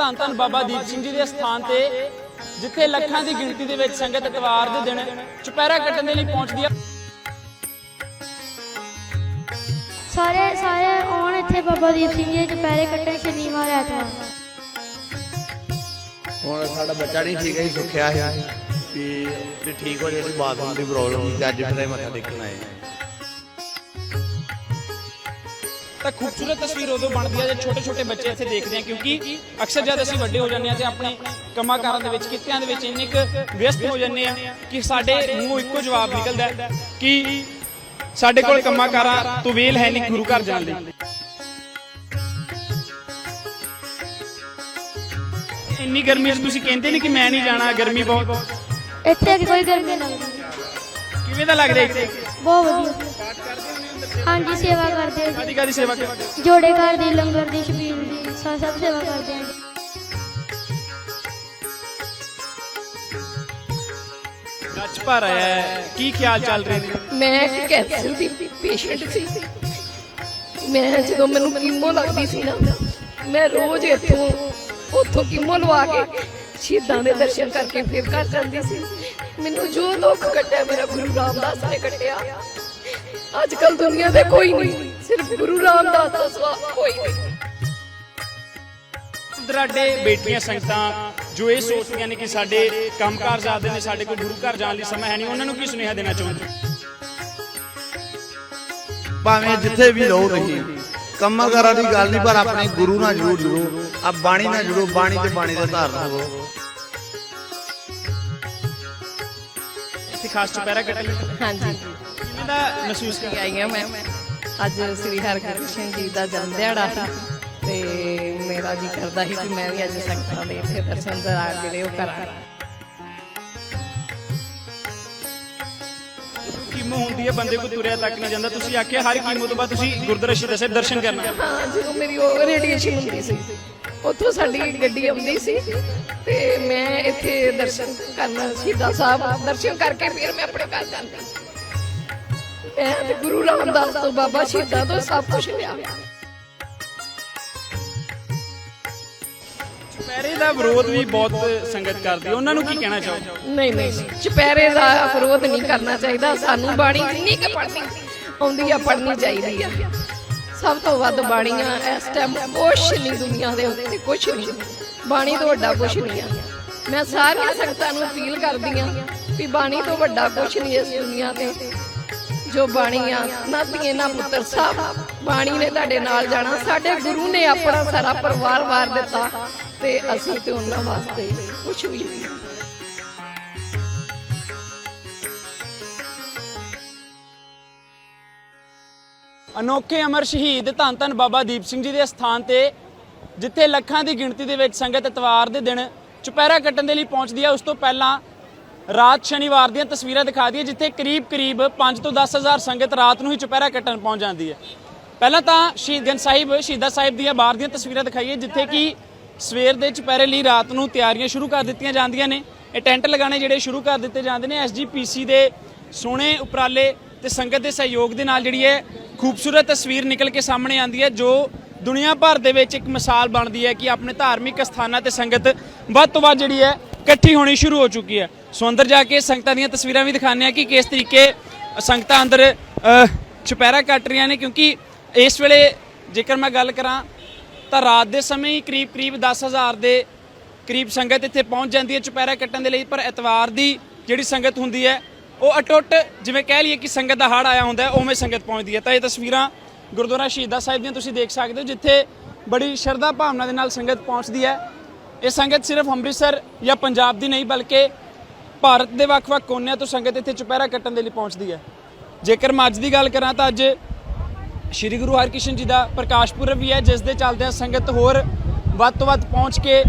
ਧੰਨ ਧੰਨ ਬਾਬਾ ਦੀਪ ਸਿੰਘ ਜੀ ਦੇ ਸਥਾਨ ਤੇ ਜਿੱਥੇ ਲੱਖਾਂ ਦੀ ਗਿਣਤੀ ਦੇ ਵਿੱਚ ਸੰਗਤ ਇਤਵਾਰ ਦੇ ਦਿਨ ਚੁਪਹਿਰਾ ਕੱਟਣ ਦੇ ਲਈ ਪਹੁੰਚਦੀ ਆ। ਸਾਰੇ ਸਾਰੇ ਆਉਣ ਇੱਥੇ ਬਾਬਾ ਦੀਪ ਸਿੰਘ ਜੀ ਦੁਪਹਿਰੇ ਕੱਟਣ ਸ਼ਨੀਵਾਰ ਐਤਵਾਰ। ਹੁਣ ਸਾਡਾ ਬੱਚਾ ਨਹੀਂ ਠੀਕ ਹੈ ਜੀ ਸੁੱਖਿਆ ਹੈ ਵੀ ਤੇ ਠੀਕ ਹੋ ਜਿਹੜੀ ਬਾਥਰੂਮ ਦੀ ਪ੍ਰੋਬਲਮ ਤੇ ਅੱਜ ਫਿਰ ਇਹ ਮੱਥਾ ਟੇਕਣ ਆਏ ਤਾਂ ਖੂਬਸੂਰਤ ਤਸਵੀਰ ਉਦੋਂ ਬਣਦੀ ਹੈ ਜੇ ਛੋਟੇ ਛੋਟੇ ਬੱਚੇ ਇੱਥੇ ਦੇਖਦੇ ਆ ਕਿਉਂਕਿ ਅਕਸਰ ਜਦ ਅਸੀਂ ਵੱਡੇ ਹੋ ਜਾਂਦੇ ਆ ਤੇ ਆਪਣੇ ਕੰਮਾਂ ਕਾਰਾਂ ਦੇ ਵਿੱਚ ਕਿੱਤਿਆਂ ਦੇ ਵਿੱਚ ਇੰਨੇ ਕੁ ਵਿਅਸਤ ਹੋ ਜਾਂਦੇ ਆ ਕਿ ਸਾਡੇ ਮੂੰਹੋਂ ਇੱਕੋ ਜਵਾਬ ਨਿਕਲਦਾ ਕਿ ਸਾਡੇ ਕੋਲ ਕੰਮਾਂ ਕਾਰਾਂ ਤੋਂ ਵੇਲ ਹੈ ਨਹੀਂ ਗੁਰੂ ਘਰ ਜਾਣ ਲਈ। ਇੰਨੀ ਗਰਮੀ 'ਚ ਤੁਸੀਂ ਕਹਿੰਦੇ ਨਹੀਂ ਕਿ ਮੈਂ ਨਹੀਂ ਜਾਣਾ ਗਰਮੀ ਬਹੁਤ। ਇੱਥੇ ਕੋਈ ਗਰਮੀ ਨਹੀਂ। ਕਿਵੇਂ ਦਾ ਲੱਗਦਾ ਇੱਥੇ? ਬਹੁਤ ਵਧੀਆ ਹਾਂਜੀ ਸੇਵਾ ਕਰਦੇ ਹਾਂ ਕਾਦੀ ਕਾਦੀ ਸੇਵਾ ਕਰਦੇ ਜੀ। ਜੋੜੇ ਘਰ ਦੀ ਲੰਗਰ ਦੀ ਛਬੀਲ ਦੀ ਸਭ ਸਭ ਸੇਵਾ ਕਰਦੇ ਹਾਂ ਜੀ। ਗੱਜ ਭਰ ਆਇਆ ਹੈ। ਕੀ ਖਿਆਲ ਚੱਲ ਰਹੇ ਨੇ ਮੈਂ ਇੱਕ ਕੈਂਸਰ ਦੀ ਪੇਸ਼ੈਂਟ ਸੀ ਮੈਂ ਜਦੋਂ ਮੈਨੂੰ ਕੀਮੋ ਲੱਗਦੀ ਸੀ ਨਾ ਮੈਂ ਰੋਜ਼ ਇੱਥੋਂ ਉੱਥੋਂ ਕੀਮੋ ਲਵਾ ਕੇ ਸ਼ਹੀਦਾਂ ਦੇ ਦਰਸ਼ਨ ਕਰਕੇ ਫਿਰ ਘਰ ਜਾਂਦੀ ਸੀ ਮੈਨੂੰ ਜੋ ਦੁੱਖ ਕੱਟਿਆ ਮੇਰਾ ਗੁਰੂ ਰਾਮਦਾਸ ਨੇ ਕੱਟਿਆ ਅੱਜ ਕੱਲ ਦੁਨੀਆ ਤੇ ਕੋਈ ਨਹੀਂ ਸਿਰਫ ਗੁਰੂ ਰਾਮਦਾਸ ਤੋਂ ਸਿਵਾ ਕੋਈ ਨਹੀਂ। ਦਰਾਡੇ ਬੇਟੀਆਂ ਸੰਗਤਾਂ ਜੋ ਇਹ ਸੋਚਦੀਆਂ ਨੇ ਕਿ ਸਾਡੇ ਕੰਮਕਾਰ ਜ਼ਿਆਦਾ ਨੇ ਸਾਡੇ ਕੋਲ ਗੁਰੂ ਘਰ ਜਾਣ ਲਈ ਸਮਾਂ ਹੈ ਨਹੀਂ ਉਹਨਾਂ ਨੂੰ ਕੀ ਸੁਨੇਹਾ ਦੇਣਾ ਚਾਹੁੰਦੇ ਭਾਵੇਂ ਜਿੱਥੇ ਵੀ ਰਹੋ ਤੁਸੀਂ ਕੰਮਾਂ ਕਾਰਾਂ ਦੀ ਗੱਲ ਨਹੀਂ ਪਰ ਆਪਣੇ ਗੁਰੂ ਨਾਲ ਜੁੜੋ ਆ ਬਾਣੀ ਨਾਲ ਜੁੜੋ ਬਾਣੀ ਤੇ ਬਾਣੀ ਦਾ ਧਾਰਨ ਹੋਵੋ ਖਾਸ ਚੁਪਹਿਰਾ ਕੱਟ ਲਈ ਹਾਂਜੀ। ਕਿਵੇਂ ਦਾ ਮਹਿਸੂਸ ਕਰ ਆਈ ਹਾਂ ਮੈਂ? ਅੱਜ ਸ੍ਰੀ ਹਰਿਕ੍ਰਿਸ਼ਨ ਜੀ ਦਾ ਜਨਮ ਦਿਹਾੜਾ ਤੇ ਮੇਰਾ ਜੀ ਕਰਦਾ ਸੀ ਕਿ ਮੈਂ ਵੀ ਅੱਜ ਸੰਗਤਾਂ ਦੇ ਇੱਥੇ ਦਰਸ਼ਨ ਦਰਾ ਜਿਹੜੇ ਉਹ ਕਰਾਂ। ਕੀਮੋ ਹੁੰਦੀ ਹੈ ਬੰਦੇ ਕੋ ਤੁਰਿਆ ਤੱਕ ਨਹੀਂ ਜਾਂਦਾ। ਤੁਸੀਂ ਆਖਿਆ ਹਰ ਕੀਮੋ ਤੋਂ ਬਾਅਦ ਤੁਸੀਂ ਗੁਰਦੁਆਰਾ ਸ਼ਹੀਦਾਂ ਸਾਹਿਬ ਦਰਸ਼ਨ ਕਰਨਾ। ਹਾਂ ਜਦੋਂ ਮੇਰੀ ਉਹ ਰੇਡੀਏਸ਼ਨ ਹੁੰਦੀ ਸੀ ਉੱਥੋਂ ਸਾਡੀ ਗੱਡੀ ਆਉਂਦੀ ਸੀ। ਤੇ ਮੈਂ ਇੱਥੇ ਦਰਸ਼ਨ ਕਰਨ ਸ਼ਹੀਦਾਂ ਸਾਹਿਬ ਦਰਸ਼ਨ ਕਰਕੇ ਫਿਰ ਮੈਂ ਆਪਣੇ ਘਰ ਜਾਂਦੀ। ਮੈਂ ਤੇ ਗੁਰੂ ਰਾਮਦਾਸ ਤੋਂ ਬਾਬਾ ਸ਼ਹੀਦਾਂ ਤੋਂ ਸਭ ਕੁਝ ਲਿਆ। ਚੁਪਹਿਰੇ ਦਾ ਵਿਰੋਧ ਵੀ ਬਹੁਤ ਸੰਗਤ ਕਰਦੀ ਹੈ। ਉਹਨਾਂ ਨੂੰ ਕੀ ਕਹਿਣਾ ਚਾਹੋਗੇ? ਨਹੀਂ ਨਹੀਂ ਚੁਪਹਿਰੇ ਦਾ ਵਿਰੋਧ ਨਹੀਂ ਕਰਨਾ ਚਾਹੀਦਾ। ਸਾਨੂੰ ਬਾਣੀ ਜਿੰਨੀ ਕਿ ਪੜ੍ਹਨੀ ਆਉਂਦੀ ਆ ਪੜ੍ਹਨੀ ਚਾਹੀਦੀ ਆ। ਸਭ ਤੋਂ ਵੱਧ ਬਾਣੀਆਂ ਇਸ ਟਾਈਮ ਕੁਛ ਨਹੀਂ ਦੁਨੀਆ ਦੇ ਉੱਤੇ ਕੁਛ ਨਹੀਂ। ਬਾਣੀ ਤੋਂ ਵੱਡਾ ਕੁਛ ਨਹੀਂ ਆ। ਮੈਂ ਸਾਰੀਆਂ ਸੰਗਤਾਂ ਨੂੰ ਅਪੀਲ ਕਰਦੀ ਆ ਵੀ ਬਾਣੀ ਤੋਂ ਵੱਡਾ ਕੁਛ ਨਹੀਂ ਇਸ ਦੁਨੀਆ ਤੇ। ਜੋ ਬਾਣੀ ਆ, ਨਾ ਧੀਏ, ਨਾ ਪੁੱਤਰ ਸਾਹਿਬ, ਬਾਣੀ ਨੇ ਤੁਹਾਡੇ ਨਾਲ ਜਾਣਾ। ਸਾਡੇ ਗੁਰੂ ਨੇ ਆਪਣਾ ਸਾਰਾ ਪਰਿਵਾਰ ਵਾਰ ਦਿੱਤਾ ਤੇ ਅਸੀਂ ਤੇ ਉਹਨਾਂ ਵਾਸਤੇ ਕੁਛ ਵੀ ਨਹੀਂ। ਅਨੋਖੇ ਅਮਰ ਸ਼ਹੀਦ ਧੰਨ ਧੰਨ ਬਾਬਾ ਦੀਪ ਸਿੰਘ ਜੀ ਦੇ ਸਥਾਨ ਤੇ ਜਿੱਥੇ ਲੱਖਾਂ ਦੀ ਗਿਣਤੀ ਦੇ ਵਿੱਚ ਸੰਗਤ ਇਤਵਾਰ ਦੇ ਦਿਨ ਚੁਪਹਿਰਾ ਕੱਟਣ ਦੇ ਲਈ ਪਹੁੰਚਦੀ ਹੈ ਉਸ ਤੋਂ ਪਹਿਲਾਂ ਰਾਤ ਸ਼ਨੀਵਾਰ ਦੀਆਂ ਤਸਵੀਰਾਂ ਦਿਖਾ ਦਈਏ, ਜਿੱਥੇ ਕਰੀਬ-ਕਰੀਬ 5 ਤੋਂ 10 ਹਜ਼ਾਰ ਸੰਗਤ ਰਾਤ ਨੂੰ ਹੀ ਚੁਪਹਿਰਾ ਕੱਟਣ ਪਹੁੰਚ ਜਾਂਦੀ ਹੈ। ਪਹਿਲਾਂ ਤਾਂ ਸ਼ਹੀਦਗੰਜ ਸਾਹਿਬ, ਸ਼ਹੀਦਾਂ ਸਾਹਿਬ ਦੀਆਂ ਬਾਹਰ ਦੀਆਂ ਤਸਵੀਰਾਂ ਦਿਖਾਈਏ, ਜਿੱਥੇ ਕਿ ਸਵੇਰ ਦੇ ਚੁਪਹਿਰੇ ਲਈ ਰਾਤ ਨੂੰ ਤਿਆਰੀਆਂ ਸ਼ੁਰੂ ਕਰ ਦਿੱਤੀਆਂ ਜਾਂਦੀਆਂ ਨੇ। ਇਹ ਟੈਂਟ ਲਗਾਣੇ ਜਿਹੜੇ ਸ਼ੁਰੂ ਕਰ ਦਿੱਤੇ ਜਾਂਦੇ ਨੇ। ਐਸਜੀਪੀਸੀ ਦੇ ਸੋਹਣੇ ਉਪਰਾਲੇ ਤੇ ਸੰਗਤ ਦੇ ਸਹਿਯੋਗ ਦੇ ਨਾਲ ਜਿਹੜੀ ਹੈ ਖੂਬਸੂਰਤ ਤਸਵੀਰ ਨਿਕਲ ਕੇ ਸਾਹਮਣੇ ਆਉਂਦੀ ਹੈ, ਜੋ ਦੁਨੀਆ ਭਰ ਦੇ ਵਿੱਚ ਇੱਕ ਮਿਸਾਲ ਬਣਦੀ ਹੈ ਕਿ ਆਪਣੇ ਧਾਰਮਿਕ ਸਥਾਨਾਂ ਤੇ ਸੰਗਤ ਵੱਧ ਤੋਂ ਵੱਧ ਜਿਹੜੀ ਹੈ, ਇਕੱਠੀ ਹੋਣੀ ਸ਼ੁਰੂ ਹੋ ਚੁੱਕੀ ਹੈ। ਸੋ ਅੰਦਰ ਜਾ ਕੇ ਸੰਗਤਾਂ ਦੀਆਂ ਤਸਵੀਰਾਂ ਵੀ ਦਿਖਾਉਂਦੇ ਆ ਕਿ ਕਿਸ ਤਰੀਕੇ ਸੰਗਤਾਂ ਅੰਦਰ ਚੁਪਹਿਰਾ ਕੱਟ ਰਹੀਆਂ ਨੇ ਕਿਉਂਕਿ ਇਸ ਵੇਲੇ ਜੇਕਰ ਮੈਂ ਗੱਲ ਕਰਾਂ ਤਾਂ ਰਾਤ ਦੇ ਸਮੇਂ ਹੀ ਕਰੀਬ ਕਰੀਬ 10000 ਦੇ ਕਰੀਬ ਸੰਗਤ ਇੱਥੇ ਪਹੁੰਚ ਜਾਂਦੀ ਹੈ ਚੁਪਹਿਰਾ ਕੱਟਣ ਦੇ ਲਈ, ਪਰ ਐਤਵਾਰ ਦੀ ਜਿਹੜੀ ਸੰਗਤ ਹੁੰਦੀ ਹੈ, ਉਹ ਅਟੁੱਟ ਜਿਵੇਂ ਕਹਿ ਲਈਏ ਕਿ ਸੰਗਤ ਦਾ ਹੜ ਆਇਆ ਹੁੰਦਾ ਹੈ, ਉਵੇਂ ਸੰਗਤ ਪਹੁੰਚਦੀ ਹੈ। ਤਾਂ ਇਹ ਤਸਵੀਰਾਂ ਗੁਰਦੁਆਰਾ ਸ਼ਹੀਦਾਂ ਸਾਹਿਬ ਦੀਆਂ ਤੁਸੀਂ ਦੇਖ ਸਕਦੇ ਹੋ, ਜਿੱਥੇ ਬੜੀ ਸ਼ਰਧਾ ਭਾਵਨਾ ਦੇ ਨਾਲ ਸੰਗਤ ਪਹੁੰਚਦੀ ਹੈ। ਇਹ ਸੰਗਤ ਸਿਰਫ ਅੰਮ੍ਰਿਤਸਰ ਜਾਂ ਪੰਜਾਬ ਦੀ ਨਹੀਂ, ਬਲਕਿ ਭਾਰਤ ਦੇ ਵੱਖ-ਵੱਖ ਕੋਨਿਆਂ ਤੋਂ ਸੰਗਤ ਇੱਥੇ ਚੁਪਹਿਰਾ ਕੱਟਣ ਦੇ ਲਈ ਪਹੁੰਚਦੀ ਹੈ। ਜੇਕਰ ਮੈਂ ਅੱਜ ਦੀ ਗੱਲ ਕਰਾਂ ਤਾਂ ਅੱਜ ਸ਼੍ਰੀ ਗੁਰੂ ਹਰਕ੍ਰਿਸ਼ਨ ਜੀ ਦਾ ਪ੍ਰਕਾਸ਼ ਪੁਰਬ ਵੀ ਹੈ, ਜਿਸ ਦੇ ਚੱਲਦਿਆਂ ਸੰਗਤ ਹੋਰ ਵੱਧ ਤੋਂ ਵੱਧ ਪਹੁੰਚ ਕੇ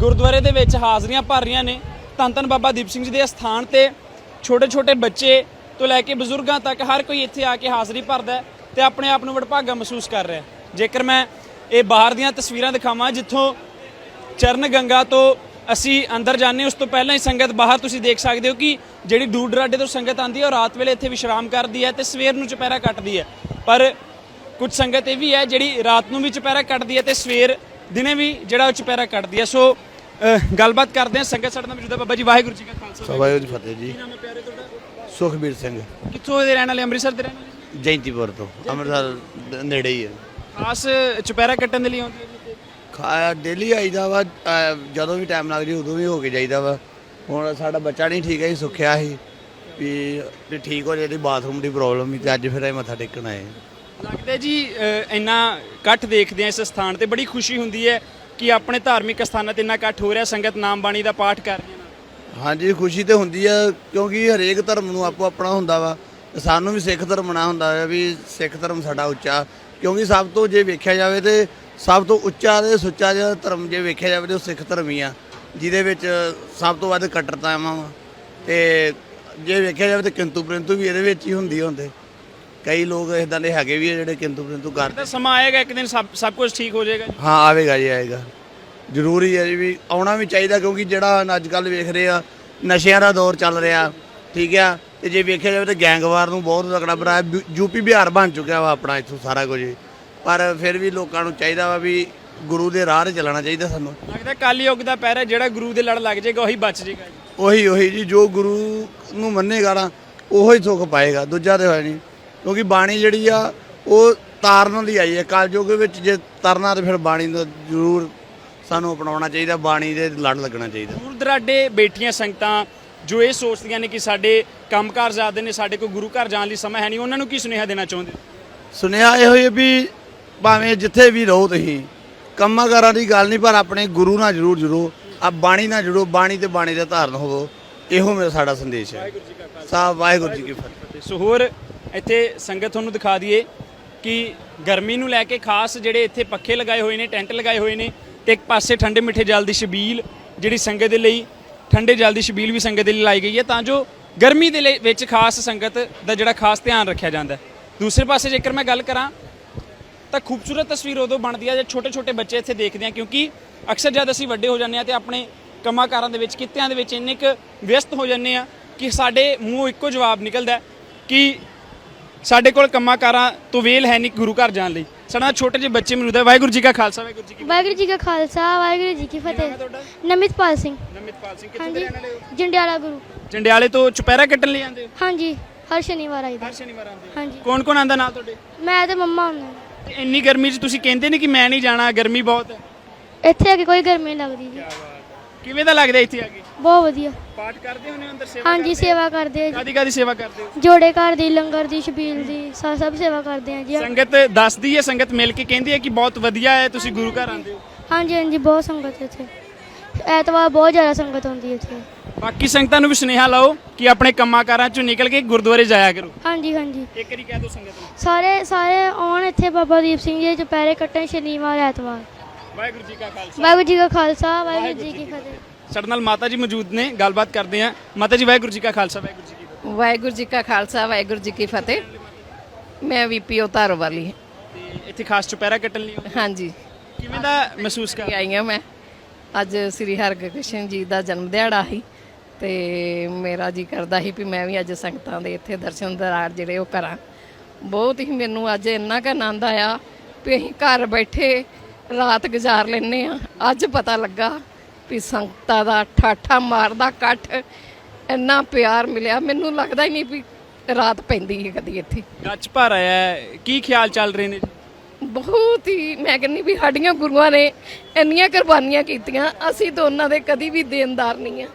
ਗੁਰਦੁਆਰੇ ਦੇ ਵਿੱਚ ਹਾਜ਼ਰੀਆਂ ਭਰ ਰਹੀਆਂ ਨੇ। ਧੰਨ ਧੰਨ ਬਾਬਾ ਦੀਪ ਸਿੰਘ ਜੀ ਦੇ ਅਸਥਾਨ ਤੇ ਛੋਟੇ ਛੋਟੇ ਬੱਚੇ ਤੋਂ ਲੈ ਕੇ ਬਜ਼ੁਰਗਾਂ ਤੱਕ ਹਰ ਕੋਈ ਇੱਥੇ ਆ ਕੇ ਹਾਜ਼ਰੀ ਭਰਦਾ ਹੈ। ਤੇ ਆਪਣੇ ਆਪ ਨੂੰ ਵਡਭਾਗਾ ਮਹਿਸੂਸ ਕਰ ਰਿਹਾ। ਜੇਕਰ ਮੈਂ ਇਹ ਬਾਹਰ ਦੀਆਂ ਤਸਵੀਰਾਂ ਦਿਖਾਵਾਂ ਜਿੱਥੋਂ ਚਰਨ ਗੰਗਾ ਤੋਂ ਅਸੀਂ ਅੰਦਰ ਜਾਂਦੇ ਉਸ ਤੋਂ ਪਹਿਲਾਂ ਹੀ ਸੰਗਤ ਬਾਹਰ ਤੁਸੀਂ ਦੇਖ ਸਕਦੇ ਹੋ ਕਿ ਜਿਹੜੀ ਦੂਰ ਦਰਾਡੇ ਤੋਂ ਸੰਗਤ ਆਂਦੀ ਹੈ ਉਹ ਰਾਤ ਵੇਲੇ ਇੱਥੇ ਵਿਸ਼ਰਾਮ ਕਰਦੀ ਹੈ ਤੇ ਸਵੇਰ ਨੂੰ ਚੁਪਹਿਰਾ ਕੱਟਦੀ ਹੈ। ਪਰ ਕੁਝ ਸੰਗਤ ਇਹ ਵੀ ਹੈ ਜਿਹੜੀ ਰਾਤ ਨੂੰ ਵੀ ਚੁਪਹਿਰਾ ਕੱਟਦੀ ਹੈ ਤੇ ਸਵੇਰ ਦਿਨੇ ਵੀ ਜਿਹੜਾ ਉਹ ਚੁਪਹਿਰਾ ਕੱਟਦੀ ਹੈ। ਸੋ ਗੱਲਬਾਤ ਕਰਦੇ ਹਾਂ ਸੰਗਤ ਸਾਡੇ ਨਾਲ ਮੌਜੂਦ ਹੈ। ਬਾਬਾ ਜੀ ਵਾਹਿਗੁਰੂ ਜੀ ਕਾ ਖਾਲਸਾ। ਸਭਾ ਜੀ ਫਤਿਹ ਜੀ। ਕੀ ਨਾਮ ਹੈ ਪਿਆਰੇ ਤੁਹਾਡਾ? ਸੁਖਬੀਰ ਸਿੰਘ। ਕਿੱਥੋਂ ਦੇ ਰਹਿਣ ਵਾਲੇ ਅੰਮ੍ਰਿਤਸਰ ਦੇ ਰਹਿਣ ਵਾਲੇ? ਜੈਂਤੀਪੁਰ ਤੋਂ ਅੰਮ੍ਰਿਤਸਰ ਨੇੜੇ ਹੀ ਹੈ। ਖਾਸ ਚੁਪਹਿਰਾ ਕੱਟਣ ਦੇ ਲਈ ਆਉਂਦੇ ਹੋ ਜੀ? ਖਾਇਆ ਡੇਲੀ ਆਈਦਾ ਵਾ ਅਹ ਜਦੋਂ ਵੀ ਟਾਈਮ ਲੱਗ ਜੀ ਉਦੋਂ ਵੀ ਹੋ ਕੇ ਜਾਈਦਾ ਵਾ। ਹੁਣ ਸਾਡਾ ਬੱਚਾ ਨਹੀਂ ਠੀਕ ਹੈ ਜੀ ਸੁੱਖਿਆ ਸੀ ਵੀ ਵੀ ਠੀਕ ਹੋ ਜਿਹੜੀ ਬਾਥਰੂਮ ਦੀ ਪ੍ਰੋਬਲਮ ਸੀ ਤੇ ਅੱਜ ਫਿਰ ਇਹ ਮੱਥਾ ਟੇਕਣ ਆਏ ਲੱਗਦਾ ਜੀ ਅ, ਇੰਨਾ ਇਕੱਠ ਦੇਖਦੇ ਆ ਇਸ ਸਥਾਨ ਤੇ ਬੜੀ ਖੁਸ਼ੀ ਹੁੰਦੀ ਹੈ ਕਿ ਆਪਣੇ ਧਾਰਮਿਕ ਸਥਾਨਾਂ ਤੇ ਇੰਨਾ ਇਕੱਠ ਹੋ ਰਿਹਾ ਸੰਗਤ ਨਾਮ ਬਾਣੀ ਦਾ ਪਾਠ ਕਰ ਰਹੀ ਹੈ। ਹਾਂਜੀ ਖੁਸ਼ੀ ਤੇ ਹੁੰਦੀ ਆ ਕਿਉਂਕਿ ਹਰੇਕ ਧਰਮ ਨੂੰ ਆਪੋ ਆਪਣਾ ਹੁੰਦਾ ਵਾ। ਸਾਨੂੰ ਵੀ ਸਿੱਖ ਧਰਮ ਨਾ ਹੁੰਦਾ ਹੈ ਵੀ ਸਿੱਖ ਧਰਮ ਸਾਡਾ ਉੱਚਾ ਕਿਉਂਕਿ ਸਭ ਤੋਂ ਜੇ ਵੇਖਿਆ ਜਾਵੇ ਤੇ ਸਭ ਤੋਂ ਉੱਚਾ ਤੇ ਸੁੱਚਾ ਜਿਹੜਾ ਧਰਮ ਜੇ ਵੇਖਿਆ ਜਾਵੇ ਤੇ ਉਹ ਸਿੱਖ ਧਰਮ ਹੀ ਆ ਜਿਹਦੇ ਵਿੱਚ ਸਭ ਤੋਂ ਵੱਧ ਕੱਟੜਤਾਵਾਂ ਵਾ। ਤੇ ਜੇ ਵੇਖਿਆ ਜਾਵੇ ਤੇ ਕਿੰਤੂ ਪਰੰਤੂ ਵੀ ਇਹਦੇ ਵਿੱਚ ਹੀ ਹੁੰਦੀ ਹੁੰਦੇ। ਕਈ ਲੋਕ ਇਦਾਂ ਦੇ ਹੈਗੇ ਵੀ ਆ ਜਿਹੜੇ ਕਿੰਤੂ ਪਰੰਤੂ ਕਰਦੇ। ਤਾਂ ਸਮਾਂ ਆਏਗਾ ਇੱਕ ਦਿਨ ਸਭ ਸਭ ਕੁਝ ਠੀਕ ਹੋ ਜਾਏਗਾ ਜੀ। ਹਾਂ ਆਵੇਗਾ ਜੀ ਆਏਗਾ ਜ਼ਰੂਰੀ ਹੈ ਜੀ ਵੀ ਆਉਣਾ ਵੀ ਚਾਹੀਦਾ ਕਿਉਂਕਿ ਜਿਹੜਾ ਅੱਜ ਕੱਲ ਵੇਖ ਰਹੇ ਆ ਨਸ਼ਿਆਂ ਦਾ ਦੌਰ ਚੱਲ ਰਿਹਾ ਠੀਕ ਆ? ਤੇ ਜੇ ਵੇਖਿਆ ਜਾਵੇ ਤਾਂ ਗੈਂਗਵਾਰ ਨੂੰ ਬਹੁਤ ਤਕੜਾ ਬਣਾਇਆ ਯੂਪੀ ਬਿਹਾਰ ਬਣ ਚੁੱਕਿਆ ਵਾ ਆਪਣਾ ਇੱਥੋਂ ਸਾਰਾ ਕੁਝ। ਹੀ। ਪਰ ਫਿਰ ਵੀ ਲੋਕਾਂ ਨੂੰ ਚਾਹੀਦਾ ਵਾ ਵੀ ਗੁਰੂ ਦੇ ਰਾਹ 'ਤੇ ਚੱਲਣਾ ਚਾਹੀਦਾ ਸਾਨੂੰ। ਲੱਗਦਾ ਕਾਲੀ ਯੁੱਗ ਦਾ ਪਹਿਰਾ ਜਿਹੜਾ ਗੁਰੂ ਦੇ ਲੜ ਲੱਗ ਜਾਏਗਾ ਉਹੀ ਬਚ ਜਾਏਗਾ ਉਹੀ ਉਹੀ ਜੀ ਜੋ ਗੁਰੂ ਨੂੰ ਮੰਨੇਗਾ ਨਾ ਉਹੋ ਹੀ ਸੁੱਖ ਪਾਏਗਾ। ਦੂਜਾ ਤੇ ਹੋਇਆ ਨਹੀਂ। ਕਿਉਂਕਿ ਬਾਣੀ ਜਿਹੜੀ ਆ ਉਹ ਤਾਰਨ ਲਈ ਆਈ ਹੈ। ਕਲਯੁੱਗ ਵਿੱਚ ਜੇ ਤਰਨਾ ਤੇ ਫਿਰ ਬਾਣੀ ਦਾ ਜ਼ਰੂਰ ਸਾਨੂੰ ਅਪਣਾਉਣਾ ਚਾਹੀਦਾ ਬਾਣੀ ਦੇ ਲੜ ਲੱਗਣਾ ਚਾਹੀਦਾ। ਦੂਰ ਦਰਾਡੇ ਬੈਠੀਆਂ ਸੰਗਤਾਂ ਜੋ ਇਹ ਸੋਚਦੀਆਂ ਨੇ ਕਿ ਸਾਡੇ ਕੰਮਕਾਰ ਜ਼ਿਆਦੇ ਨੇ ਸਾਡੇ ਕੋਲ ਗੁਰੂ ਘਰ ਜਾਣ ਲਈ ਸਮਾਂ ਹੈ ਨਹੀਂ ਉਹਨਾਂ ਨੂੰ ਕੀ ਸੁਨੇਹਾ ਦੇਣਾ ਚਾਹੁੰਦੇ? ਸੁਨੇਹਾ ਇਹੋ ਹੀ ਹੈ ਵੀ ਭਾਵੇਂ ਜਿੱਥੇ ਵੀ ਰਹੋ ਤੁਸੀਂ ਕੰਮਾਂ ਕਾਰਾਂ ਦੀ ਗੱਲ ਨਹੀਂ ਪਰ ਆਪਣੇ ਗੁਰੂ ਨਾਲ ਜ਼ਰੂਰ ਜੁੜੋ ਆ ਬਾਣੀ ਨਾਲ ਜੁੜੋ ਬਾਣੀ ਤੇ ਬਾਣੀ ਦੇ ਧਾਰਨ ਹੋਵੋ ਇਹੋ ਮੇਰਾ ਸਾਡਾ ਸੰਦੇਸ਼ ਹੈ। ਸਾਹਿਬ ਵਾਹਿਗੁਰੂ ਜੀ ਕੀ ਫਤਿਹ। ਸੋ ਹੋਰ ਇੱਥੇ ਸੰਗਤ ਤੁਹਾਨੂੰ ਦਿਖਾ ਦਈਏ ਕਿ ਗਰਮੀ ਨੂੰ ਲੈ ਕੇ ਖਾਸ ਜਿਹੜੇ ਇੱਥੇ ਪੱਖੇ ਲਗਾਏ ਹੋਏ ਨੇ ਟੈਂਟ ਲਗਾਏ ਹੋਏ ਨੇ ਤੇ ਇੱਕ ਪਾਸੇ ਠੰਡੇ ਮਿੱਠੇ ਜਲ ਦੀ ਛਬੀਲ ਜਿਹੜੀ ਸੰਗਤ ਦੇ ਲਈ ਠੰਡੇ ਜਲ ਦੀ ਛਬੀਲ ਵੀ ਸੰਗਤ ਦੇ ਲਈ ਲਾਈ ਗਈ ਹੈ, ਤਾਂ ਜੋ ਗਰਮੀ ਦੇ ਲਈ ਵਿੱਚ ਖਾਸ ਸੰਗਤ ਦਾ ਜਿਹੜਾ ਖਾਸ ਧਿਆਨ ਰੱਖਿਆ ਜਾਂਦਾ ਹੈ। ਦੂਸਰੇ ਪਾਸੇ ਜੇਕਰ ਮੈਂ ਗੱਲ ਕਰਾਂ, ਤਾਂ ਖੂਬਸੂਰਤ ਤਸਵੀਰ ਉਦੋਂ ਬਣਦੀ ਹੈ, ਜਦ ਛੋਟੇ ਛੋਟੇ ਬੱਚੇ ਇੱਥੇ ਦੇਖਦੇ ਆ ਕਿਉਂਕਿ ਅਕਸਰ ਜਦ ਅਸੀਂ ਵੱਡੇ ਹੋ ਜਾਂਦੇ ਆ ਤੇ ਆਪਣੇ ਕੰਮਾਂ-ਕਾਰਾਂ ਦੇ ਵਿੱਚ, ਕਿੱਤਿਆਂ ਦੇ ਵਿੱਚ ਇੰਨੇ ਕੁ ਵਿਅਸਤ ਹੋ ਜਾਂਦੇ ਆ ਕਿ ਸਾਡੇ ਮੂੰਹ ਇੱਕੋ ਜਵਾਬ ਨਿਕਲਦਾ ਕਿ ਸਾਡੇ ਕੋਲ ਕੰਮਾਂ-ਕਾਰਾਂ ਤੋਂ ਵੇਲ ਹੈ ਨਹੀਂ ਗੁਰੂ ਘਰ ਜਾਣ ਲਈ। ਸਾਡਾ ਛੋਟੇ ਜਿਹੇ ਬੱਚੇ ਮੌਜੂਦ ਹੈ। ਵਾਹਿਗੁਰੂ ਜੀ ਕਾ ਖਾਲਸਾ ਵਾਹਿਗੁਰੂ ਜੀ ਕੀ ਵਾਹਿਗੁਰੂ ਜੀ ਕਾ ਖਾਲਸਾ ਵਾਹਿਗੁਰੂ ਜੀ ਕੀ ਫਤਿਹ। ਨਮਿਤਪਾਲ ਸਿੰਘ। ਨਮਿਤਪਾਲ ਸਿੰਘ ਕਿੱਥੋਂ ਦੇ ਰਹਿਣ ਵਾਲੇ ਹੋ? ਜੰਡਿਆਲਾ ਗੁਰੂ। ਜੰਡਿਆਲੇ ਤੋਂ ਚੁਪਹਿਰਾ ਕੱਟਣ ਲਈ ਆਉਂਦੇ ਹੋ? ਹਾਂਜੀ ਹਰ ਸ਼ਨੀਵਾਰ ਆਈਦਾ ਹਰ ਸ਼ਨੀਵਾਰ ਆਉਂਦੇ ਹੋ। ਹਾਂਜੀ। ਕੌਣ-ਕੌਣ ਆਂਦਾ ਨਾਲ ਤੁਹਾਡੇ? ਮੈਂ ਤੇ ਮੰਮਾ ਤੇ ਇੰਨੀ ਗਰਮੀ 'ਚ ਤੁਸੀਂ ਕਹਿੰਦੇ ਨਹੀਂ ਕਿ ਮੈਂ ਨਹੀਂ ਜਾਣਾ ਗਰਮੀ ਬਹੁਤ ਹੈ। ਇੱਥੇ ਆ ਕੇ ਕੋਈ ਗਰਮੀ ਨਹੀਂ ਲੱਗਦੀ ਜੀ। ਕਿਵੇਂ ਦਾ ਲੱਗਦਾ ਇੱਥੇ ਆ ਕੇ? ਬਹੁਤ ਵਧੀਆ। ਪਾਠ ਕਰਦੇ ਹੋ ਨੇ ਅੰਦਰ ਸੇਵਾ ਹਾਂਜੀ ਸੇਵਾ ਕਰਦੇ ਆ ਜੀ। ਕਾਦੀ ਕਾਦੀ ਸੇਵਾ ਕਰਦੇ ਹੋ? ਜੋੜੇ ਘਰ ਦੀ ਲੰਗਰ ਦੀ ਛਬੀਲ ਦੀ ਸਾ- ਸਭ ਸੇਵਾ ਕਰਦੇ ਆ ਜੀ। ਸੰਗਤ ਦੱਸਦੀ ਹੈ ਸੰਗਤ ਮਿਲ ਕੇ ਕਹਿੰਦੀ ਹੈ ਕਿ ਬਹੁਤ ਵਧੀਆ ਹੈ ਤੁਸੀਂ ਗੁਰੂ ਘਰ ਆਉਂਦੇ ਹੋ। ਹਾਂਜੀ ਹਾਂਜੀ ਬਹੁਤ ਸੰਗਤ ਹੈ ਇੱਥੇ। ਐਤਵਾਰ ਬਹੁਤ ਜ਼ਿਆਦਾ ਸੰਗਤ ਹੁੰਦੀ ਹੈ ਇੱਥੇ। ਬਾਕੀ ਸੰਗਤਾਂ ਨੂੰ ਵੀ ਸੁਨੇਹਾ ਲਾਓ ਕਿ ਆਪਣੇ ਕੰਮਾਂ ਕਾਰਾਂ ਚੋਂ ਨਿਕਲ ਕੇ ਗੁਰਦੁਆਰੇ ਜਾਇਆ ਕਰੋ। ਹਾਂਜੀ ਹਾਂਜੀ। ਇੱਕ ਵਾਰੀ ਕਹਿ ਦਿਓ ਸੰਗਤ ਨੂੰ। ਸਾਰੇ ਸਾਰੇ ਆਉਣ ਇੱਥੇ ਬਾਬਾ ਦੀਪ ਸਿੰਘ ਜੀ ਦੇ ਚੁਪਹਿਰੇ ਕੱਟਣ ਸ਼ਨੀਵਾਰ ਐਤਵਾਰ। ਵਾਹਿਗੁਰੂ ਜੀ ਕਾ ਖਾਲਸਾ। ਵਾਹਿਗੁਰੂ ਜੀ ਕਾ ਖਾਲਸਾ ਵਾਹਿਗੁਰੂ ਜੀ ਕੀ ਫਤਿਹ। ਸਾਡੇ ਨਾਲ ਮਾਤਾ ਜੀ ਮੌਜੂਦ ਨੇ ਗੱਲਬਾਤ ਕਰਦੇ ਹਾਂ। ਮਾਤਾ ਜੀ ਵਾਹਿਗੁਰੂ ਜੀ ਕਾ ਖਾਲਸਾ ਵਾਹਿਗੁਰੂ ਜੀ ਕੀ ਫਤਿਹ। ਵਾਹਿਗੁਰੂ ਜੀ ਕਾ ਖਾਲਸਾ ਵਾਹਿਗੁਰੂ ਜੀ ਕੀ ਫਤਿਹ। ਮੈਂ ਵੀਪੀਓ ਧਾਰੋ ਵਾਲੀ ਤੇ ਇੱਥੇ ਖਾਸ ਚੁਪਹਿਰਾ ਕੱਟਣ ਲਈ ਹੋ। ਹਾਂਜੀ। ਕਿਵੇਂ ਦਾ ਮਹਿਸੂਸ ਕਰ ਆਈ ਹਾਂ ਮੈਂ। ਅੱਜ ਸ੍ਰੀ ਹਰਗੋਬਿੰਦ ਜੀ ਦਾ ਜਨਮ ਦਿਹਾੜਾ ਸੀ ਤੇ ਮੇਰਾ ਜੀ ਕਰਦਾ ਸੀ ਵੀ ਮੈਂ ਵੀ ਅੱਜ ਸੰਗਤਾਂ ਦੇ ਇੱਥੇ ਦਰਸ਼ਨ ਦਰਾਰ ਜਿਹੜੇ ਉਹ ਕਰਾਂ। ਬਹੁਤ ਹੀ ਮੈਨੂੰ ਅੱਜ ਇੰਨਾ ਕੁ ਆਨੰਦ ਆਇਆ ਵੀ ਅਸੀਂ ਘਰ ਬੈਠੇ ਰਾਤ ਗੁਜ਼ਾਰ ਲੈਨੇ ਆ ਅੱਜ ਪਤਾ ਲੱਗਾ ਵੀ ਸੰਗਤਾਂ ਦਾ ਠਾਠਾ ਮਾਰਦਾ ਇਕੱਠ ਇੰਨਾ ਪਿਆਰ ਮਿਲਿਆ। ਮੈਨੂੰ ਲੱਗਦਾ ਹੀ ਨਹੀਂ ਵੀ ਰਾਤ ਪੈਂਦੀ ਹੈ ਕਦੀ ਇੱਥੇ। ਗੱਜ ਭਰ ਆਇਆ ਹੈ। ਕੀ ਖਿਆਲ ਚੱਲ ਰਹੇ ਨੇ ਜੀ? ਬਹੁਤ ਹੀ ਮੈਂ ਕਹਿੰਦੀ ਵੀ ਸਾਡੀਆਂ ਗੁਰੂਆਂ ਨੇ ਇੰਨੀਆਂ ਕੁਰਬਾਨੀਆਂ ਕੀਤੀਆਂ ਅਸੀਂ ਤਾਂ ਉਹਨਾਂ ਦੇ ਕਦੀ ਵੀ ਦੇਣਦਾਰ ਨਹੀਂ ਆ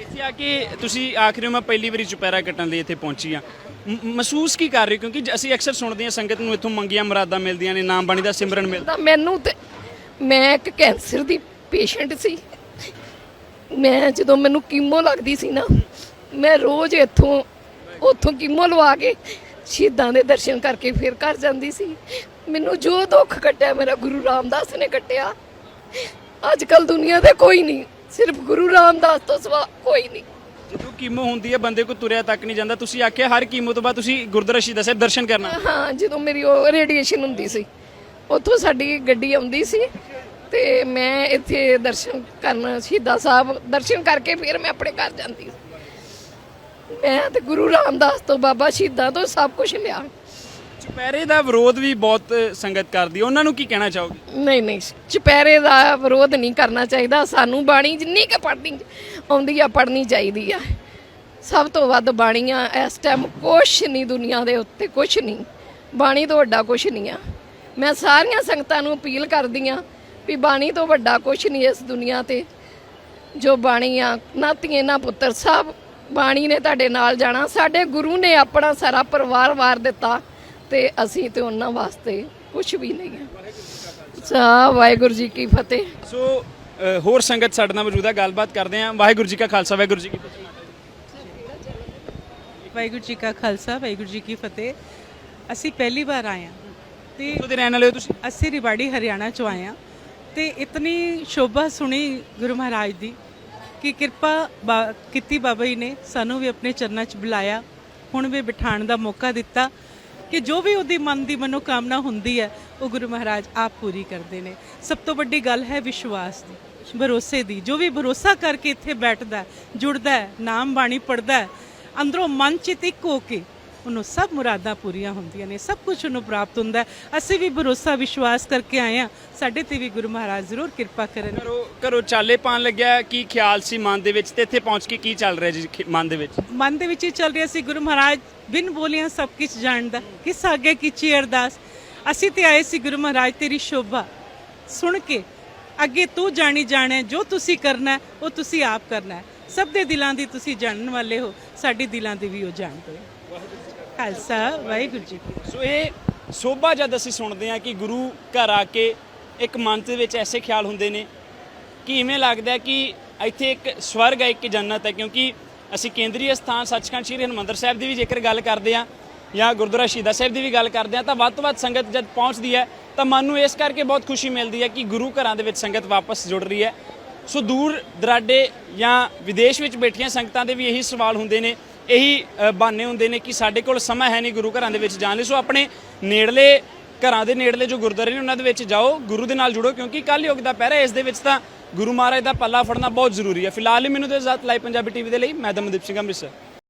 ਇੱਥੇ ਆ ਕੇ ਤੁਸੀਂ ਆਖਰੀ ਮੈਂ ਪਹਿਲੀ ਵਾਰੀ ਚੁਪਹਿਰਾ ਕੱਟਣ ਲਈ ਇੱਥੇ ਪਹੁੰਚੀ ਆ। ਮ- ਮਹਿਸੂਸ ਕੀ ਕਰ ਰਹੇ ਹੋ? ਕਿਉਂਕਿ ਜ- ਅਸੀਂ ਅਕਸਰ ਸੁਣਦੇ ਹਾਂ ਸੰਗਤ ਨੂੰ ਇੱਥੋਂ ਮੰਗੀਆਂ ਮੁਰਾਦਾਂ ਮਿਲਦੀਆਂ ਨੇ ਨਾਮ ਬਾਣੀ ਦਾ ਸਿਮਰਨ ਮਿਲਦਾ। ਤਾਂ ਮੈਨੂੰ ਤੇ ਮੈਂ ਇੱਕ ਕੈਂਸਰ ਦੀ ਪੇਸ਼ੈਂਟ ਸੀ। ਮੈਂ ਜਦੋਂ ਮੈਨੂੰ ਕੀਮੋ ਲੱਗਦੀ ਸੀ ਨਾ ਮੈਂ ਰੋਜ਼ ਇੱਥੋਂ ਉੱਥੋਂ ਕੀਮੋ ਲਵਾ ਕੇ ਸ਼ਹੀਦਾਂ ਦੇ ਦਰਸ਼ਨ ਕਰਕੇ ਫਿਰ ਘਰ ਜਾਂਦੀ ਸੀ। ਮੈਨੂੰ ਜੋ ਦੁੱਖ ਕੱਟਿਆ ਮੇਰਾ ਗੁਰੂ ਰਾਮਦਾਸ ਨੇ ਕੱਟਿਆ। ਅੱਜ ਕੱਲ ਦੁਨੀਆ ਤੇ ਕੋਈ ਨਹੀਂ ਸਿਰਫ ਗੁਰੂ ਰਾਮਦਾਸ ਤੋਂ ਸਿਵਾ ਕੋਈ ਨਹੀਂ। ਜਦੋਂ ਕੀਮੋ ਹੁੰਦੀ ਹੈ ਬੰਦੇ ਕੋ ਤੁਰਿਆ ਤੱਕ ਨਹੀਂ ਜਾਂਦਾ। ਤੁਸੀਂ ਆਖਿਆ ਹਰ ਕੀਮੋ ਤੋਂ ਬਾਅਦ ਤੁਸੀਂ ਗੁਰਦੁਆਰਾ ਸ਼ਹੀਦਾਂ ਸਾਹਿਬ ਦਰਸ਼ਨ ਕਰਨਾ। ਹਾਂ ਜਦੋਂ ਮੇਰੀ ਉਹ ਰੇਡੀਏਸ਼ਨ ਹੁੰਦੀ ਸੀ। ਉੱਥੋਂ ਸਾਡੀ ਗੱਡੀ ਆਉਂਦੀ ਸੀ ਤੇ ਮੈਂ ਇੱਥੇ ਦਰਸ਼ਨ ਕਰਨ ਸ਼ਹੀਦਾਂ ਸਾਹਿਬ ਦਰਸ਼ਨ ਕਰਕੇ ਫਿਰ ਮੈਂ ਆਪਣੇ ਘਰ ਜਾਂਦੀ ਸੀ। ਮੈਂ ਤੇ ਗੁਰੂ ਰਾਮਦਾਸ ਤੋਂ ਬਾਬਾ ਸ਼ਹੀਦਾਂ ਤੋਂ ਸਭ ਕੁਝ ਲਿਆ। ਚੁਪਹਿਰੇ ਦਾ ਵਿਰੋਧ ਵੀ ਬਹੁਤ ਸੰਗਤ ਕਰਦੀ ਹੈ। ਉਹਨਾਂ ਨੂੰ ਕੀ ਕਹਿਣਾ ਚਾਹੋਗੇ? ਨਹੀਂ ਨਹੀਂ ਚੁਪਹਿਰੇ ਦਾ ਵਿਰੋਧ ਨਹੀਂ ਕਰਨਾ ਚਾਹੀਦਾ। ਸਾਨੂੰ ਬਾਣੀ ਜਿੰਨੀ ਕੁ ਪੜ੍ਹਨੀ ਆਉਂਦੀ ਆ ਪੜ੍ਹਨੀ ਚਾਹੀਦੀ ਆ। ਸਭ ਤੋਂ ਵੱਧ ਬਾਣੀਆਂ ਇਸ ਟਾਈਮ ਕੁਛ ਨਹੀਂ ਦੁਨੀਆ ਦੇ ਉੱਤੇ ਕੁਛ ਨਹੀਂ। ਬਾਣੀ ਤੋਂ ਵੱਡਾ ਕੁਛ ਨਹੀਂ ਆ। ਮੈਂ ਸਾਰੀਆਂ ਸੰਗਤਾਂ ਨੂੰ ਅਪੀਲ ਕਰਦੀ ਆ ਵੀ ਬਾਣੀ ਤੋਂ ਵੱਡਾ ਕੁਛ ਨਹੀਂ ਇਸ ਦੁਨੀਆ ਤੇ। ਜੋ ਬਾਣੀ ਆ ਨਾ ਧੀਏ ਨਾ ਪੁੱਤਰ ਸਭ ਬਾਣੀ ਨੇ ਤੁਹਾਡੇ ਨਾਲ ਜਾਣਾ। ਸਾਡੇ ਗੁਰੂ ਨੇ ਆਪਣਾ ਸਾਰਾ ਪਰਿਵਾਰ ਵਾਰ ਦਿੱਤਾ ਤੇ ਅਸੀਂ ਤੇ ਉਹਨਾਂ ਵਾਸਤੇ ਕੁਝ ਵੀ ਨਹੀਂ ਹੈ ਸਾ ਵਾਹਿਗੁਰੂ ਜੀ ਕੀ ਫਤਿਹ। ਸੋ ਹੋਰ ਸੰਗਤ ਸਾਡੇ ਨਾਲ ਮੌਜੂਦ ਹੈ ਗੱਲਬਾਤ ਕਰਦੇ ਹਾਂ। ਵਾਹਿਗੁਰੂ ਜੀ ਕਾ ਖਾਲਸਾ ਵਾਹਿਗੁਰੂ ਜੀ ਕੀ ਫਤਿਹ। ਵਾਹਿਗੁਰੂ ਜੀ ਕਾ ਖਾਲਸਾ ਵਾਹਿਗੁਰੂ ਜੀ ਕੀ ਫਤਿਹ। ਅਸੀਂ ਪਹਿਲੀ ਵਾਰ ਆਏ ਹਾਂ। ਤੇ ਕਿੱਥੋਂ ਦੇ ਰਹਿਣ ਵਾਲੇ ਹੋ ਤੁਸੀਂ? ਅਸੀਂ ਰਿਵਾੜੀ ਹਰਿਆਣਾ ਚੋਂ ਆਏ ਹਾਂ ਤੇ ਇਤਨੀ ਸ਼ੋਭਾ ਸੁਣੀ ਗੁਰੂ ਮਹਾਰਾਜ ਦੀ ਕਿ ਕਿਰਪਾ ਬਾ- ਕੀਤੀ ਬਾਬਾ ਜੀ ਨੇ ਸਾਨੂੰ ਵੀ ਆਪਣੇ ਚਰਨਾਂ 'ਚ ਬੁਲਾਇਆ ਹੁਣ ਵੀ ਬਿਠਾਣ ਦਾ ਮੌਕਾ ਦਿੱਤਾ ਕਿ ਜੋ ਵੀ ਉਹਦੀ ਮਨ ਦੀ ਮਨੋਕਾਮਨਾ ਹੁੰਦੀ ਹੈ ਉਹ ਗੁਰੂ ਮਹਾਰਾਜ ਆਪ ਪੂਰੀ ਕਰਦੇ ਨੇ। ਸਭ ਤੋਂ ਵੱਡੀ ਗੱਲ ਹੈ ਵਿਸ਼ਵਾਸ ਦੀ ਭਰੋਸੇ ਦੀ। ਜੋ ਵੀ ਭਰੋਸਾ ਕਰਕੇ ਇੱਥੇ ਬੈਠਦਾ ਹੈ, ਜੁੜਦਾ ਹੈ, ਨਾਮ ਬਾਣੀ ਪੜਦਾ ਹੈ, ਅੰਦਰੋਂ ਮਨ ਚਿਤ ਇੱਕ ਹੋ ਕੇ ਉਹਨੂੰ ਸਭ ਮੁਰਾਦਾਂ ਪੂਰੀਆਂ ਹੁੰਦੀਆਂ ਨੇ ਸਭ ਕੁਝ ਉਹਨੂੰ ਪ੍ਰਾਪਤ ਹੁੰਦਾ। ਅਸੀਂ ਵੀ ਭਰੋਸਾ ਵਿਸ਼ਵਾਸ ਕਰਕੇ ਆਏ ਹਾਂ। ਸਾਡੇ ਤੇ ਵੀ ਗੁਰੂ ਮਹਾਰਾਜ ਜ਼ਰੂਰ ਕਿਰਪਾ ਕਰਨ। ਘਰੋਂ ਘਰੋਂ ਚਾਲੇ ਪਾਣ ਲੱਗਿਆ ਕੀ ਖਿਆਲ ਸੀ ਮਨ ਦੇ ਵਿੱਚ ਤੇ ਇੱਥੇ ਪਹੁੰਚ ਕੇ ਕੀ ਚੱਲ ਰਿਹਾ ਜੀ ਖਿ- ਮਨ ਦੇ ਵਿੱਚ? ਮਨ ਦੇ ਵਿੱਚ ਹੀ ਚੱਲ ਰਿਹਾ ਸੀ ਗੁਰੂ ਮਹਾਰਾਜ ਬਿਨ ਬੋਲਿਆਂ ਸਭ ਕੁਝ ਜਾਣਦਾ ਕਿਸ ਅੱਗੇ ਕੀਚੀ ਅਰਦਾਸ? ਅਸੀਂ ਤੇ ਆਏ ਸੀ ਗੁਰੂ ਮਹਾਰਾਜ ਤੇਰੀ ਸ਼ੋਭਾ ਸੁਣ ਕੇ ਅੱਗੇ ਤੂੰ ਜਾਣੀ ਜਾਣੇ ਜੋ ਤੁਸੀਂ ਕਰਨਾ ਹੈ, ਉਹ ਤੁਸੀਂ ਆਪ ਕਰਨਾ ਹੈ। ਸਭ ਦੇ ਦਿਲਾਂ ਦੀ ਤੁਸੀਂ ਜਾਣਨ ਵਾਲੇ ਹੋ ਸਾਡੇ ਦਿਲਾਂ ਦੀ ਵੀ ਉਹ ਜਾਣਦੇ ਹੋ ਖਾਲਸਾ, ਵਾਹਿਗੁਰੂ ਜੀ ਕੀ ਸੋ ਇਹ ਸੋਭਾ ਜਦ ਅਸੀਂ ਸੁਣਦੇ ਹਾਂ ਕਿ ਗੁਰੂ ਘਰ ਆ ਕੇ ਇੱਕ ਮਨ ਦੇ ਵਿੱਚ ਐਸੇ ਖਿਆਲ ਹੁੰਦੇ ਨੇ ਕਿ ਇਵੇਂ ਲੱਗਦਾ ਹੈ ਕਿ ਇੱਥੇ ਇੱਕ ਸਵਰਗ ਹੈ, ਇੱਕ ਜੰਨਤ ਹੈ, ਕਿਉਂਕਿ ਅਸੀਂ ਕੇਂਦਰੀ ਸਥਾਨ ਸੱਚਖੰਡ ਸ੍ਰੀ ਹਰਿਮੰਦਰ ਸਾਹਿਬ ਦੀ ਵੀ ਜੇਕਰ ਗੱਲ ਕਰਦੇ ਹਾਂ ਜਾਂ ਗੁਰਦੁਆਰਾ ਸ਼ਹੀਦਾਂ ਸਾਹਿਬ ਦੀ ਵੀ ਗੱਲ ਕਰਦੇ ਹਾਂ, ਤਾਂ ਵੱਧ ਤੋਂ ਵੱਧ ਸੰਗਤ ਜਦ ਪਹੁੰਚਦੀ ਹੈ, ਤਾਂ ਮਨ ਨੂੰ ਇਸ ਕਰਕੇ ਬਹੁਤ ਖੁਸ਼ੀ ਮਿਲਦੀ ਹੈ ਕਿ ਗੁਰੂ ਘਰਾਂ ਦੇ ਵਿੱਚ ਸੰਗਤ ਵਾਪਸ ਜੁੜ ਰਹੀ ਹੈ। ਸੋ ਦੂਰ ਦਰਾਡੇ ਜਾਂ ਵਿਦੇਸ਼ ਵਿੱਚ ਬੈਠੀਆਂ ਸੰਗਤਾਂ ਦੇ ਵੀ ਇਹੀ ਸਵਾਲ ਹੁੰਦੇ ਨੇ ਇਹੀ ਬਹਾਨੇ ਹੁੰਦੇ ਨੇ ਕਿ ਸਾਡੇ ਕੋਲ ਸਮਾਂ ਹੈ ਨਹੀਂ ਗੁਰੂ ਘਰਾਂ ਦੇ ਵਿੱਚ ਜਾਣ ਲਈ। ਸੋ ਆਪਣੇ ਨੇੜਲੇ ਘਰਾਂ ਦੇ ਨੇੜਲੇ ਜੋ ਗੁਰਦੁਆਰੇ ਨੇ ਉਹਨਾਂ ਦੇ ਵਿੱਚ ਜਾਓ, ਗੁਰੂ ਦੇ ਨਾਲ ਜੁੜੋ, ਕਿਉਂਕਿ ਕੱਲ ਯੋਗ ਦਾ ਪਹਿਰਾ ਇਸ ਦੇ ਵਿੱਚ ਤਾਂ ਗੁਰੂ ਮਹਾਰਾਜ ਦਾ ਪੱਲਾ ਫੜਨਾ ਬਹੁਤ ਜ਼ਰੂਰੀ ਹੈ। ਫਿਲਹਾਲ ਹੀ ਮੈਨੂੰ ਤੇ ਇਜਾਜ਼ਤ ਲਾਈਵ ਪੰਜਾਬੀ ਟੀਵੀ ਦੇ ਲਈ, ਮੈਂ ਦਮਨਦੀਪ ਸਿੰਘ ਅੰਮ੍ਰਿਤਸਰ।